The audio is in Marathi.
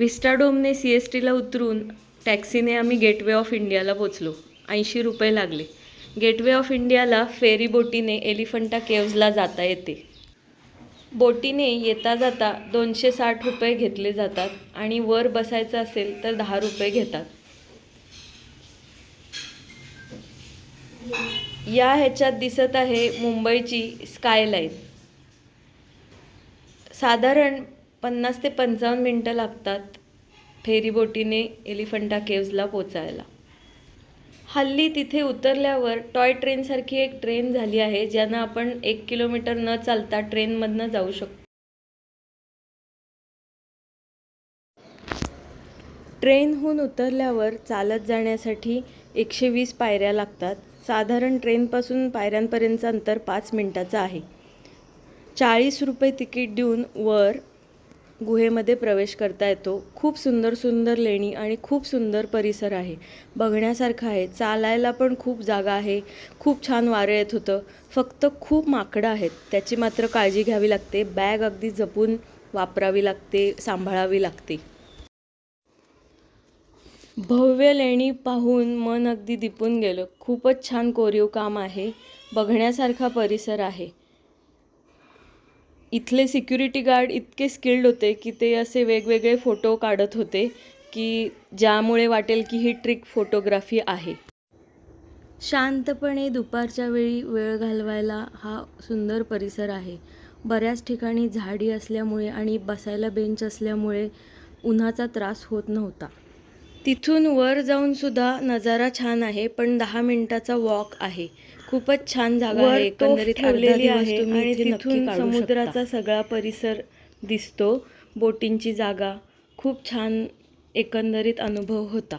विस्टाडोमने सी एस टीला उतरून टॅक्सीने आम्ही गेटवे ऑफ इंडियाला पोचलो. ऐंशी रुपये लागले. गेटवे ऑफ इंडियाला फेरी बोटीने एलिफंटा केव्जला जाता येते. बोटीने येता जाता दोनशे साठ रुपये घेतले जातात आणि वर बसायचं असेल तर दहा रुपये घेतात. या ह्याच्यात दिसत आहे मुंबईची स्कायलाईन. साधारण पन्नास ते पंचावन्न मिनटं लागतात फेरीबोटीने एलिफंटा केव्जला पोचायला. हल्ली तिथे उतरल्यावर टॉय ट्रेनसारखी एक ट्रेन झाली आहे ज्यानं आपण एक किलोमीटर न चालता ट्रेनमधनं जाऊ शकतो. ट्रेनहून उतरल्यावर चालत जाण्यासाठी एकशे वीस पायऱ्या लागतात. साधारण ट्रेनपासून पायऱ्यांपर्यंतचं अंतर पाच मिनटाचं आहे. चाळीस रुपये तिकीट देऊन वर गुहेमध्ये प्रवेश करता येतो. खूप सुंदर सुंदर लेणी आणि खूप सुंदर परिसर आहे. बघण्यासारखं आहे. चालायला पण खूप जागा आहे. खूप छान वारं येत होतं. फक्त खूप माकडं आहेत. त्याची मात्र काळजी घ्यावी लागते. बॅग अगदी जपून वापरावी लागते सांभाळावी लागते. भव्य लेणी पाहून मन अगदी दिपून गेलं. खूपच छान कोरीव काम आहे. बघण्यासारखा परिसर आहे. इथले सिक्युरिटी गार्ड इतके स्किल्ड होते की ते असे वेगवेगळे फोटो काढत होते की ज्यामुळे वाटेल की ही ट्रिक फोटोग्राफी आहे. शांतपणे दुपारच्या वेळी वेळ घालवायला हा सुंदर परिसर आहे. बऱ्याच ठिकाणी झाडी असल्यामुळे आणि बसायला बेंच असल्यामुळे उन्हाचा त्रास होत नव्हता. तिथून वर जाऊन सुद्धा नजारा छान आहे पण दहा मिनिटाचा वॉक आहे. खूपच छान जागा आहे. एकंदरीत ठेवलेली आहे आणि तिथून समुद्राचा. सगळा परिसर दिसतो. बोटिंगची जागा खूप छान एकंदरीत अनुभव होता.